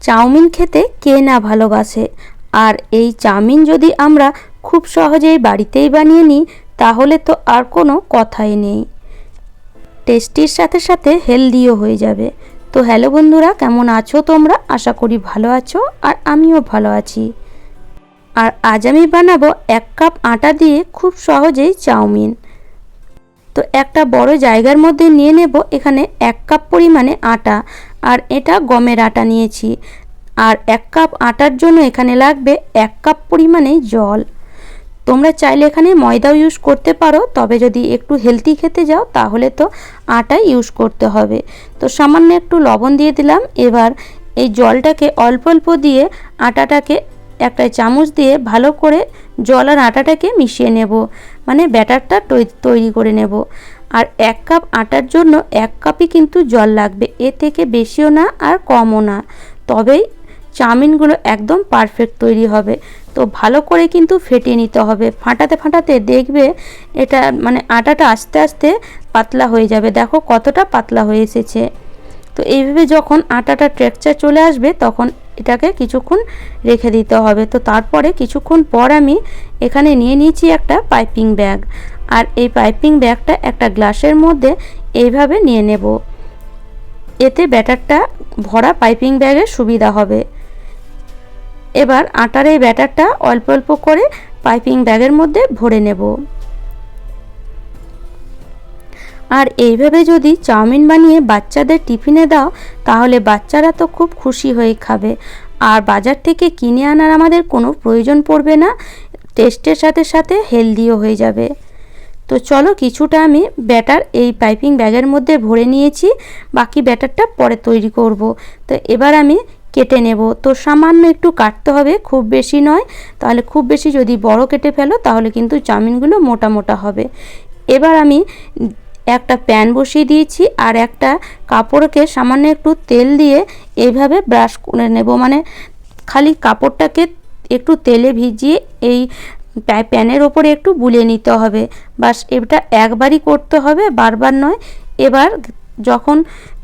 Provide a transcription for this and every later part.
Chowmein খেতে কে না ভালোবাসে? আর এই চাউমিন যদি আমরা খুব সহজেই বাড়িতেই বানিয়ে নিই, তাহলে তো আর কোনো কথাই নেই। টেস্টির সাথে সাথে হেলদিও হয়ে যাবে। তো হ্যালো বন্ধুরা, কেমন আছো তোমরা? আশা করি ভালো আছো আর আমিও ভালো আছি। আর আজ আমি বানাবো এক কাপ আটা দিয়ে খুব সহজেই চাউমিন। তো একটা বড় জায়গার মধ্যে নিয়ে নেব এখানে এক কাপ পরিমাণে আটা। আর এটা গমের আটা নিয়েছি। আর এক কাপ আটার জন্য এখানে লাগবে এক কাপ পরিমাণে জল। তোমরা চাইলে এখানে ময়দাও ইউজ করতে পারো, তবে যদি একটু হেলদি খেতে যাও, তাহলে তো আটাই ইউজ করতে হবে। তো সামান্য একটু লবণ দিয়ে দিলাম। এবার এই জলটাকে অল্প অল্প দিয়ে আটাটাকে একটা চামচ দিয়ে ভালো করে জল আর আটাটাকে মিশিয়ে নেব। মানে ব্যাটারটা তৈরি করে নেব। আর এক কাপ আটার জন্য এক কাপই কিন্তু জল লাগবে। এ থেকে বেশিও না আর কমও না। তবেই চাউমিনগুলো একদম পারফেক্ট তৈরি হবে। তো ভালো করে কিন্তু ফেটিয়ে নিতে হবে। ফাটাতে ফাটাতে দেখবে এটা মানে আটাটা আস্তে আস্তে পাতলা হয়ে যাবে। দেখো কতটা পাতলা হয়ে এসেছে। তো এইভাবে যখন আটাটা টেক্সচার চলে আসবে তখন এটাকে কিছুক্ষণ রেখে দিতে হবে। তো তারপরে কিছুক্ষণ পর আমি এখানে নিয়ে নিয়েছি একটা পাইপিং ব্যাগ। আর এই পাইপিং ব্যাগটা একটা গ্লাসের মধ্যে এইভাবে নিয়ে নেব। এতে ব্যাটারটা ভরা পাইপিং ব্যাগের সুবিধা হবে। এবার আটার এই ব্যাটারটা অল্প অল্প করে পাইপিং ব্যাগের মধ্যে ভরে নেব। আর এইভাবে যদি চাউমিন বানিয়ে বাচ্চাদের টিফিনে দাও, তাহলে বাচ্চারা তো খুব খুশি হয়ে খাবে। আর বাজার থেকে কিনে আনার আমাদের কোনো প্রয়োজন পড়বে না, টেস্টের সাথে সাথে হেলদিও হয়ে যাবে। তো চলো কিছুটা আমি ব্যাটার এই পাইপিং ব্যাগের মধ্যে ভরে নিয়েছি, বাকি ব্যাটারটা পরে তৈরি করব। তো এবার আমি কেটে নেব। তো সামান্য একটু কাটতে হবে, খুব বেশি নয়। তাহলে খুব বেশি যদি বড় কেটে ফেলো, তাহলে কিন্তু চাউমিনগুলো মোটা মোটা হবে। এবার আমি একটা প্যান বসিয়ে দিয়েছি আর একটা কাপড়কে সামান্য একটু তেল দিয়ে এইভাবে ব্রাশ করে নেব। মানে খালি কাপড়টাকে একটু তেলে ভিজিয়ে এই প্যানের ওপরে একটু বুলিয়ে নিতে হবে। বাস এটা একবারই করতে হবে, বারবার নয়। এবার যখন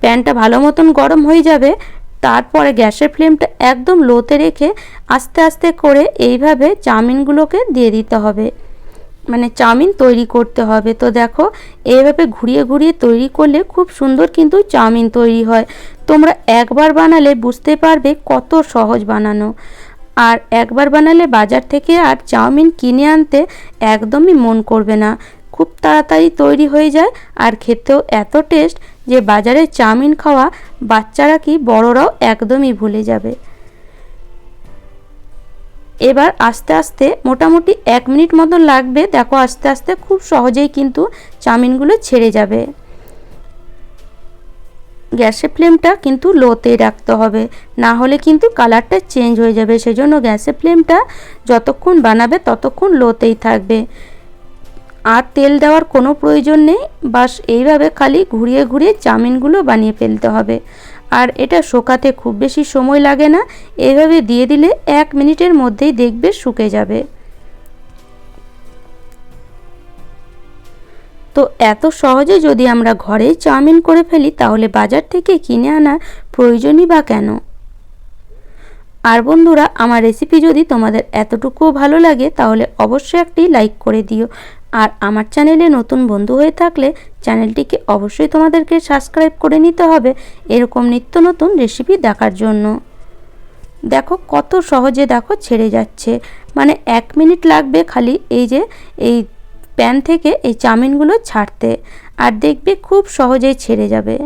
প্যানটা ভালো মতন গরম হয়ে যাবে, তারপরে গ্যাসের ফ্লেমটা একদম লোতে রেখে আস্তে আস্তে করে এইভাবে চাউমিনগুলোকে দিয়ে দিতে হবে। মানে চাউমিন তৈরি করতে হবে। তো দেখো, এইভাবে ঘুরিয়ে ঘুরিয়ে তৈরি করলে খুব সুন্দর কিন্তু চাউমিন তৈরি হয়। তোমরা একবার বানালে বুঝতে পারবে কত সহজ বানানো। আর একবার বানালে বাজার থেকে আর চাউমিন কিনে আনতে একদমই মন করবে না। খুব তাড়াতাড়ি তৈরি হয়ে যায় আর খেতেও এত টেস্ট যে বাজারে চাউমিন খাওয়া বাচ্চারা কি বড়রাও একদমই ভুলে যাবে। এবার আস্তে আস্তে মোটামুটি এক মিনিট মতন লাগবে। দেখো আস্তে আস্তে খুব সহজেই কিন্তু চাউমিনগুলো ছেড়ে যাবে। গ্যাসের ফ্লেমটা কিন্তু লোতেই রাখতে হবে। না হলে কিন্তু কালারটা চেঞ্জ হয়ে যাবে। সেজন্য গ্যাসের ফ্লেমটা যতক্ষণ বানাবে ততক্ষণ লোতেই থাকবে। আর তেল দেওয়ার কোনো প্রয়োজন নেই। বাস এইভাবে খালি ঘুরিয়ে ঘুরিয়ে চাউমিনগুলো বানিয়ে ফেলতে হবে। আর এটা শোকাতে খুব বেশি সময় লাগে না। এইভাবে দিয়ে দিলে এক মিনিটের মধ্যেই দেখবে শুকে যাবে। তো এত সহজে যদি আমরা ঘরেই চাউমিন করে ফেলি, তাহলে বাজার থেকে কিনে আনার প্রয়োজনই বা কেন? আর বন্ধুরা, আমার রেসিপি যদি তোমাদের এতটুকুও ভালো লাগে, তাহলে অবশ্যই একটি লাইক করে দিও। আর আমার চ্যানেলে নতুন বন্ধু হয়ে থাকলে চ্যানেলটিকে অবশ্যই তোমাদেরকে সাবস্ক্রাইব করে নিতে হবে এরকম নিত্য নতুন রেসিপি দেখার জন্য। দেখো কত সহজে দেখো ছেড়ে যাচ্ছে। মানে এক মিনিট লাগবে খালি এই যে, এই প্যান থেকে এই চাউমিনগুলো ছাড়তে। আর দেখবে খুব সহজেই ছেড়ে যাবে।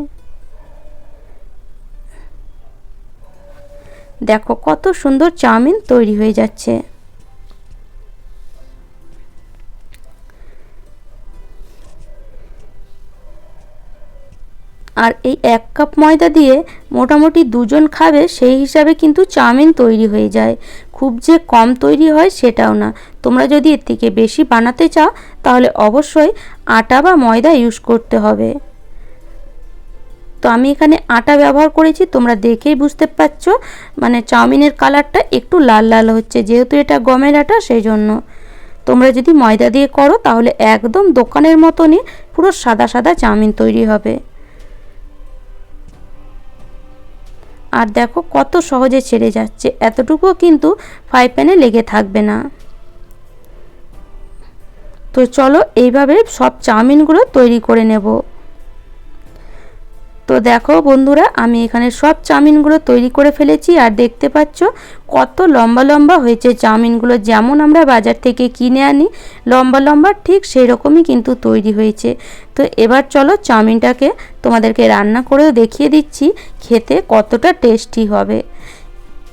দেখো কত সুন্দর চাউমিন তৈরি হয়ে যাচ্ছে। আর এই এক কাপ ময়দা দিয়ে মোটামুটি দুজন খাবে, সেই হিসাবে কিন্তু চাউমিন তৈরি হয়ে যায়। খুব যে কম তৈরি হয় সেটাও না। তোমরা যদি এর থেকে বেশি বানাতে চাও, তাহলে অবশ্যই আটা বা ময়দা ইউজ করতে হবে। তো আমি এখানে আটা ব্যবহার করেছি, তোমরা দেখেই বুঝতে পারছ। মানে চাউমিনের কালারটা একটু লাল লাল হচ্ছে, যেহেতু এটা গমের আটা সেই জন্য তোমরা যদি ময়দা দিয়ে করো, তাহলে একদম দোকানের মতনই পুরো সাদা সাদা চাউমিন তৈরি হবে। আর দেখো কত সহজে ছেড়ে যাচ্ছে। এতটুকুও কিন্তু ফ্রাই প্যানে লেগে থাকবে না। তো চলো এইভাবে সব চাউমিনগুলো তৈরি করে নেব। দেখো বন্ধুরা, আমি এখানে সব চাউমিনগুলো তৈরি করে ফেলেছি আর দেখতে পাচ্ছ কত লম্বা লম্বা হয়েছে চাউমিনগুলো। যেমন আমরা বাজার থেকে কিনে আনি, লম্বা লম্বা ঠিক সেই রকমই কিন্তু তৈরি হয়েছে। তো এবার চলো চাউমিনটাকে তোমাদেরকে রান্না করেও দেখিয়ে দিচ্ছি, খেতে কতটা টেস্টি হবে।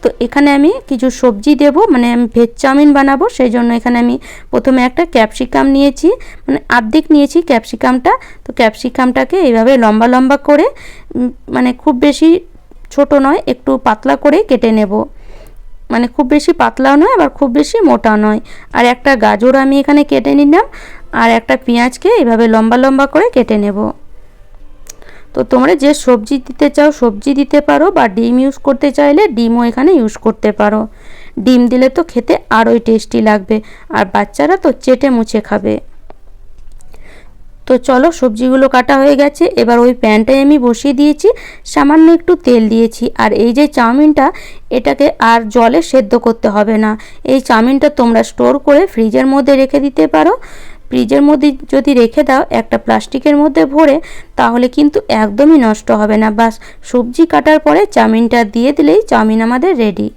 তো এখানে আমি কিছু সবজি দেব মানে আমি ভেজ চাউমিন বানাবো, সেই জন্য এখানে আমি প্রথমে একটা ক্যাপসিকাম নিয়েছি মানে আর্ধেক নিয়েছি ক্যাপসিকামটা তো ক্যাপসিকামটাকে এইভাবে লম্বা লম্বা করে মানে খুব বেশি ছোট নয়, একটু পাতলা করে কেটে নেব। মানে খুব বেশি পাতলাও নয়, আবার খুব বেশি মোটা নয়। আর একটা গাজর আমি এখানে কেটে নিলাম, আর একটা পেঁয়াজকে এইভাবে লম্বা লম্বা করে কেটে নেব। তো তোমরা যে সবজি দিতে চাও, সবজি দিতে পারো বা ডিম ইউজ করতে চাইলে ডিমও এখানে ইউজ করতে পারো। ডিম দিলে তো খেতে আরোই টেস্টি লাগবে আর বাচ্চারা তো চেটে মুছে খাবে। তো চলো সবজিগুলো কাটা হয়ে গেছে, এবার ওই প্যানটাই আমি বসিয়ে দিয়েছি, সামান্য একটু তেল দিয়েছি। আর এই যে চাউমিনটা, এটাকে আর জলে সেদ্ধ করতে হবে না। এই চাউমিনটা তোমরা স্টোর করে ফ্রিজের মধ্যে রেখে দিতে পারো। ফ্রিজের মধ্যে যদি রেখে দাও, একটা প্লাস্টিকের মধ্যে ভরে, তাহলে কিন্তু একদমই নষ্ট হবে না। বাস, সবজি কাটার পরে চাউমিনটা দিয়ে দিলেই চাউমিন আমাদের রেডি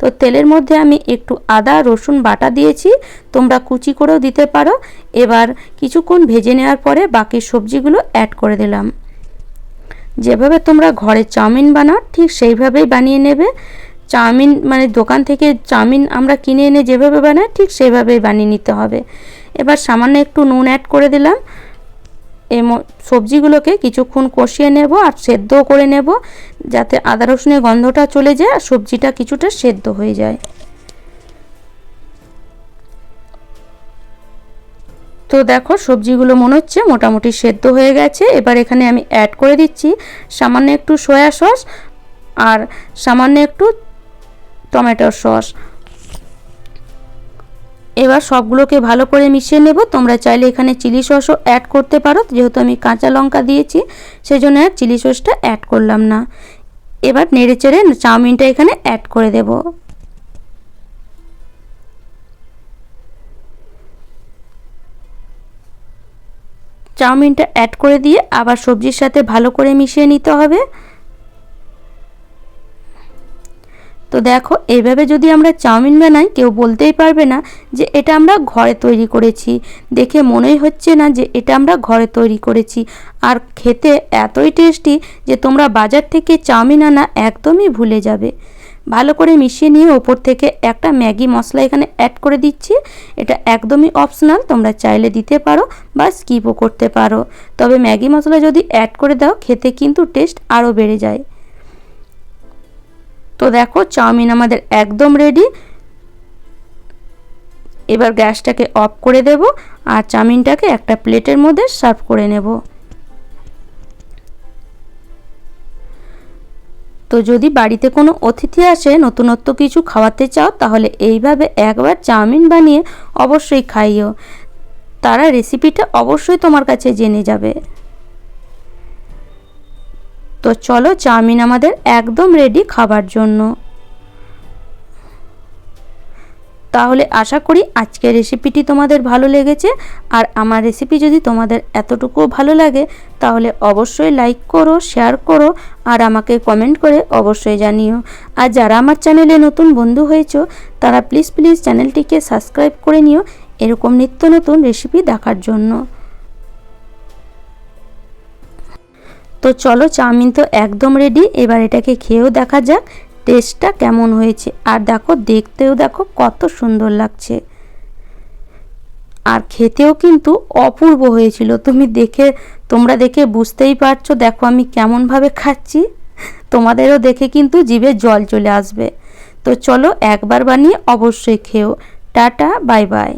তো তেলের মধ্যে আমি একটু আদা, রসুন বাটা দিয়েছি, তোমরা কুচি করেও দিতে পারো। এবার কিছুক্ষণ ভেজে নেওয়ার পরে বাকি সবজিগুলো অ্যাড করে দিলাম। যেভাবে তোমরা ঘরে চাউমিন বানাও, ঠিক সেইভাবেই বানিয়ে নেবে। চাউমিন মানে দোকান থেকে চাউমিন আমরা কিনে এনে যেভাবে বানাই, ঠিক সেইভাবেই বানিয়ে নিতে হবে। এবার সামান্য একটু নুন অ্যাড করে দিলাম। এই সবজিগুলোকে কিছুক্ষণ কষিয়ে নেব আর সেদ্ধও করে নেব, যাতে আদা রসুনের গন্ধটা চলে যায় আর সবজিটা কিছুটা সেদ্ধ হয়ে যায়। তো দেখো সবজিগুলো মনে হচ্ছে মোটামুটি সেদ্ধ হয়ে গেছে। এবার এখানে আমি অ্যাড করে দিচ্ছি সামান্য একটু সয়া সস আর সামান্য একটু টমেটোর সস। এবার সবগুলোকে ভালো করে মিশিয়ে নেব। তোমরা চাইলে এখানে চিলি সসও অ্যাড করতে পারো। যেহেতু আমি কাঁচা লঙ্কা দিয়েছি সেই জন্য আর চিলি সসটা অ্যাড করলাম না। এবার নেড়ে চেড়ে চাউমিনটা এখানে অ্যাড করে দেব। চাউমিনটা অ্যাড করে দিয়ে আবার সবজির সাথে ভালো করে মিশিয়ে নিতে হবে। তো দেখো এইভাবে যদি আমরা চাউমিন বানাই, কেউ বলতেই পারবে না যে এটা আমরা ঘরে তৈরি করেছি। দেখে মনেই হচ্ছে না যে এটা আমরা ঘরে তৈরি করেছি। আর খেতে এতই টেস্টি যে তোমরা বাজার থেকে চাউমিন আনা একদমই ভুলে যাবে। ভালো করে মিশিয়ে নিয়ে ওপর থেকে একটা ম্যাগি মশলা এখানে অ্যাড করে দিচ্ছি। এটা একদমই অপশনাল তোমরা চাইলে দিতে পারো বা স্কিপও করতে পারো। তবে ম্যাগি মশলা যদি অ্যাড করে দাও, খেতে কিন্তু টেস্ট আরও বেড়ে যায়। তো দেখো, চাউমিন আমাদের একদম রেডি এবার গ্যাসটাকে অফ করে দেব আর চাউমিনটাকে একটা প্লেটের মধ্যে সার্ভ করে নেব। তো যদি বাড়িতে কোনো অতিথি আসে, নতুনত্ব কিছু খাওয়াতে চাও, তাহলে এইভাবে একবার চাউমিন বানিয়ে অবশ্যই খাইও। তারা রেসিপিটা অবশ্যই তোমার কাছে জেনে যাবে। তো চলো চাউমিন আমাদের একদম রেডি খাবার জন্য। তাহলে আশা করি আজকের রেসিপিটি তোমাদের ভালো লেগেছে। আর আমার রেসিপি যদি তোমাদের এতটুকুও ভালো লাগে, তাহলে অবশ্যই লাইক করো শেয়ার করো, আর আমাকে কমেন্ট করে অবশ্যই জানিও। আর যারা আমার চ্যানেলে নতুন বন্ধু হয়েছো, তারা প্লিজ প্লিজ চ্যানেলটিকে সাবস্ক্রাইব করে নিও। এরকম নিত্য নতুন রেসিপি দেখার জন্য। তো চলো চাউমিন তো একদম রেডি এবার এটাকে খেয়েও দেখা যাক টেস্টটা কেমন হয়েছে। আর দেখো, দেখতেও দেখো কত সুন্দর লাগছে। আর খেতেও কিন্তু অপূর্ব হয়েছিল। তুমি দেখে, তোমরা দেখে বুঝতেই পারছ, দেখো আমি কেমনভাবে খাচ্ছি। তোমাদেরও দেখে কিন্তু জিভে জল চলে আসবে। তো চলো একবার বানিয়ে অবশ্যই খেও। Tata, bye bye.